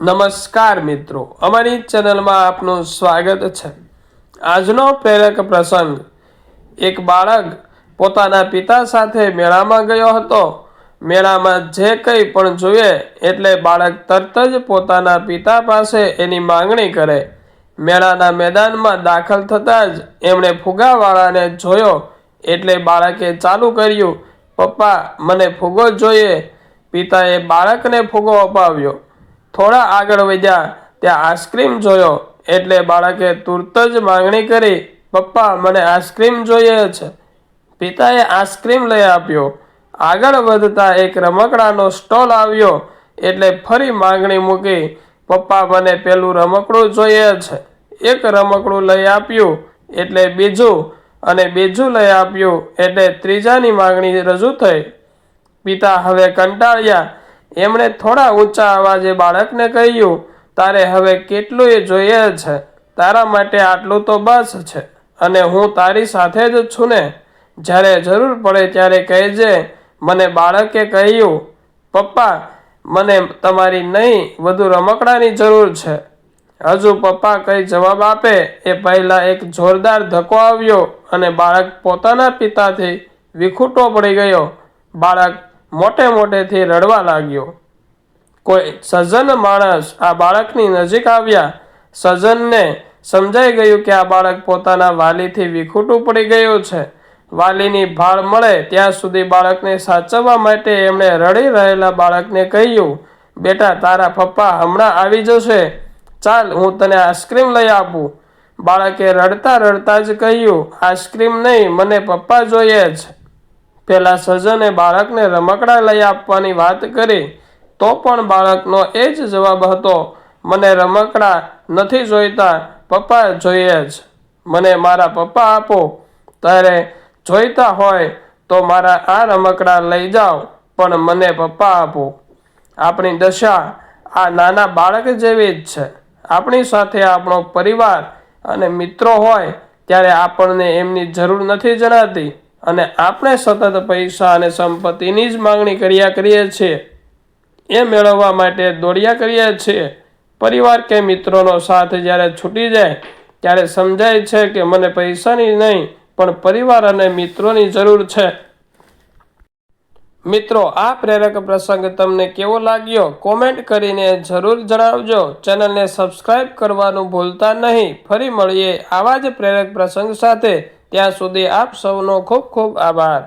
નમસ્કાર મિત્રો, અમારી ચેનલમાં આપનું સ્વાગત છે. આજનો પ્રેરક પ્રસંગ, એક બાળક પોતાના પિતા સાથે મેળામાં ગયો હતો. મેળામાં જે કંઈ પણ જોઈએ એટલે બાળક તરત જ પોતાના પિતા પાસે એની માંગણી કરે. મેળાના મેદાનમાં દાખલ થતાં જ એમણે ફુગાવાળાને જોયો એટલે બાળકે ચાલુ કર્યું, પપ્પા, મને ફુગો જોઈએ. પિતાએ બાળકને ફુગો અપાવ્યો. થોડા આગળ વધ્યા. ત્યાં આઈસ્ક્રીમ જોયો. એટલે બાળકે તુરત જ માંગણી કરી, પપ્પા, મને આઈસ્ક્રીમ જોઈએ છે. પિતાએ આઈસ્ક્રીમ લઈ આપ્યો. આગળ વધતા એક રમકડાનો સ્ટોલ આવ્યો. એટલે ફરી માંગણી મૂકી, પપ્પા, મને પેલું રમકડું જોઈએ છે. એક રમકડું લઈ આપ્યું, એટલે બીજું, અને બીજું લઈ આપ્યું, એટલે ત્રીજાની માંગણી રજૂ થઈ. પિતા હવે કંટાળ્યા. એમણે થોડા ઊંચા અવાજે બાળકને કહ્યું, તારે હવે કેટલું જોઈએ છે? તારા માટે આટલું તો બસ છે અને હું તારી સાથે જ છું ને. જ્યારે જરૂર પડે ત્યારે કહેજે. મને બાળકે કહ્યું, પપ્પા, મને તમારી નહીં, વધુ રમકડાની જરૂર છે. હજુ પપ્પા કઈ જવાબ આપે એ પહેલાં એક જોરદાર ધક્કો આવ્યો અને બાળક પોતાના પિતાથી વિખૂટો પડી ગયો. બાળક મોટે મોટેથી રડવા લાગ્યો. કોઈ સજ્જન માણસ આ બાળકની નજીક આવ્યા. સજ્જનને સમજાઈ ગયું કે આ બાળક પોતાના વાલીથી વિખૂટું પડી ગયું છે. વાલીની ભાળ મળે ત્યાં સુધી બાળકને સાચવવા માટે એમણે રડી રહેલા બાળકને કહ્યું, બેટા, તારા પપ્પા હમણાં આવી જશે. ચાલ, હું તને આઈસ્ક્રીમ લઈ આપું. બાળકે રડતા રડતા જ કહ્યું, આઈસ્ક્રીમ નહીં, મને પપ્પા જોઈએ છે પેલા સજ્જને બાળકને રમકડા લઈ આપવાની વાત કરી, તો પણ બાળકનો એ જ જવાબ હતો, મને રમકડા નથી જોઈતા, પપ્પા જોઈએ જ. મને મારા પપ્પા આપો. ત્યારે જોઈતા હોય તો મારા આ રમકડા લઈ જાઓ, પણ મને પપ્પા આપો. આપણી દશા આ નાના બાળક જેવી જ છે. આપણી સાથે આપણો પરિવાર અને મિત્રો હોય, ત્યારે આપણને એમની જરૂર નથી જણાતી. અને આપણે સતત પૈસા અને સંપત્તિની જ માંગણી કર્યા કરીએ છીએ. એ મેળવવા માટે દોડ્યા કરીએ છીએ. પરિવાર કે મિત્રોનો સાથ જ્યારે છૂટી જાય, ત્યારે સમજાય છે કે મને પૈસાની નહીં, પણ પરિવાર અને મિત્રોની જરૂર છે. મિત્રો, આ પ્રેરક પ્રસંગ તમને કેવો લાગ્યો? કોમેન્ટ કરીને જરૂર જણાવજો. ચેનલને સબસ્ક્રાઈબ કરવાનું ભૂલતા નહીં. ફરી મળીએ આવા જ પ્રેરક પ્રસંગ સાથે. ત્યાં સુધી આપ સૌનો ખૂબ ખૂબ આભાર.